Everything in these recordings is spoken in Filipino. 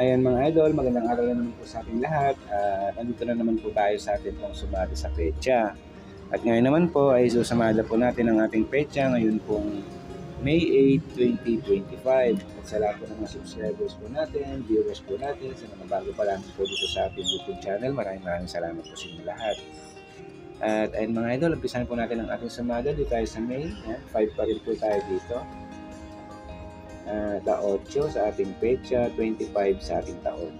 Ayan mga idol, magandang araw na naman po sa ating lahat. At andito na naman po tayo sa ating pong sumali sa pecha. At ngayon naman po ay susamada po natin ang ating pecha ngayon pong May 8, 2025. At sa lahat po ng mga subscribers po natin, viewers po natin, sa mga bago pa lang po dito sa ating YouTube channel, maraming maraming salamat po sa inyo lahat. At ayun mga idol, umpisahan po natin ang ating sumada dito tayo sa May. Yan, 5 pa rin po tayo dito uh, the 8 sa ating pecha, 25 sa ating taon.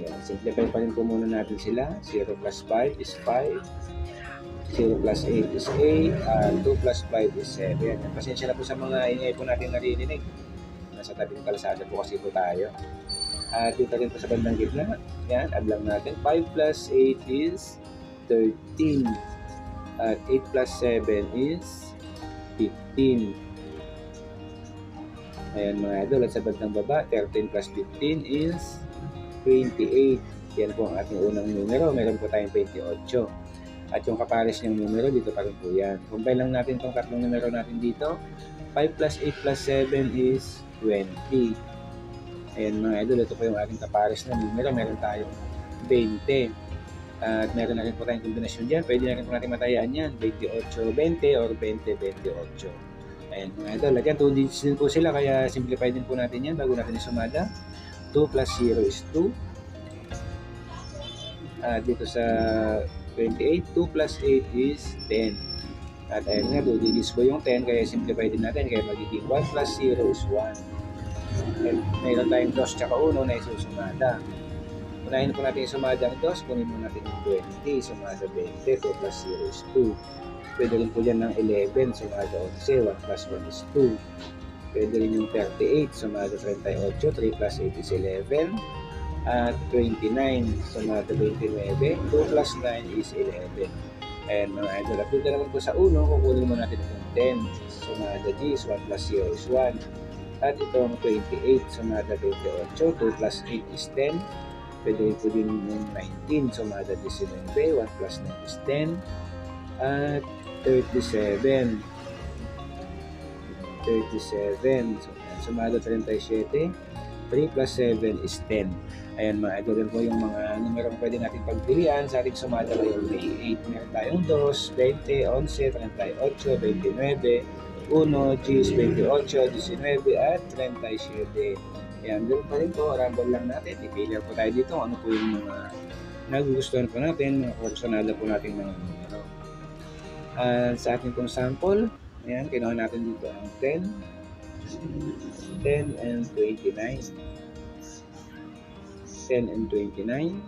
Yan. Simplify pa rin po muna natin sila. 0 plus 5 is 5. 0 plus 8 is 8. Uh, 2 plus 5 is 7. Yan. Pasensya na po sa mga ingay po natin naririnig. Nasa tabing kalsada po kasi po tayo. At dito rin po sa bandang gitna. Yan, add lang natin. 5 plus 8 is 13. At 8 plus 7 is 15. Ayan mga idol, at sa bandang baba, 13 plus 15 is 28. Yan po ang ating unang numero. Meron po tayong 28. At yung kapares niyang numero, dito pa rin po yan. Combine lang natin itong tatlong numero natin dito. 5 plus 8 plus 7 is 20. Ayan mga idol, ito po yung ating kapares na numero. Meron tayong 20. At meron na rin po tayong kombinasyon dyan. Pwede na rin po natin matayaan yan. 28-20 or 20-28. Ayan mga idol. Again, 2 digits din po sila kaya simplify din po natin yan bago natin isumada. 2 plus 0 is 2. At dito sa 28, 2 plus 8 is 10. At ayun nga, 2 digits po yung 10 kaya simplify din natin kaya magiging 1 plus 0 is 1. And mayroon tayong 2 tsaka 1 na isusumada. Unahin po natin isumada ang 2, kunin mo natin yung 20, sumada 20, 2 plus 0 is 2. Pwede rin po dyan ng 11, sumada 11, 1 plus 1 is 2. Pwede rin yung 38, sumada 38, 3 plus 8 is 11. At 29, sumada 29, 2 plus 9 is 11. And mga idol, at dito naman po sa 1, kukunin mo natin itong 10. Sumada G is 1 plus 0 is 1. At itong 28, sumada 28, 2 plus 8 is 10. Pwede po din yung 19, sumada 19, 1 plus 9 is 10. At 37. 37. So, sumado 37. 3 plus 7 is 10. Ayan mga idol, po yung mga numero pwede natin pagpilian sa ating sumada ngayong May 8. Meron tayong 2, 20, 11, 38, 29, 1, G's 28, 19, at 37. Ayan, doon pa rin po, rumble lang natin. I-failure po tayo dito. Ano po yung mga nagugustuhan po natin, mga personada po natin mga numero. Uh, sa ating pong sample, ayan, kinuha natin dito ang 10, 10 and 29. 10 and 29.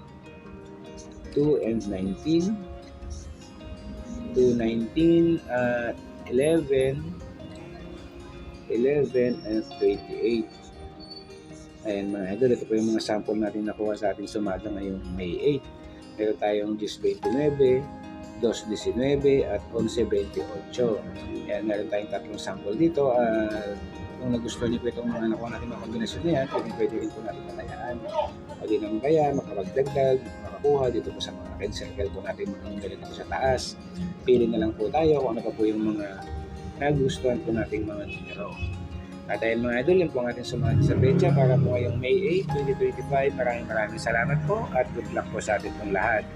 2 and 19. 2, 19 at 11. 11 and 28. Ayan mga idol, ito po yung mga sample natin nakuha sa ating sumada ngayong May 8. Meron tayong 10-29, 2.19 at 11.28. Ayan, meron tayong tatlong sample dito. Uh, kung nagustuhan niyo po itong mga nakuha natin mga kombinasyon na yan, pwede, pwede rin po natin matayaan. Pwede naman kaya makapagdagdag, makakuha dito po sa mga red circle po natin mga numero dito sa taas. Pili na lang po tayo kung ano pa po yung mga nagustuhan po nating mga numero. At ayun mga idol, yun po ang ating sumali sa pecha para po ngayong May 8, 2025. Maraming maraming salamat po at good luck po sa atin pong lahat.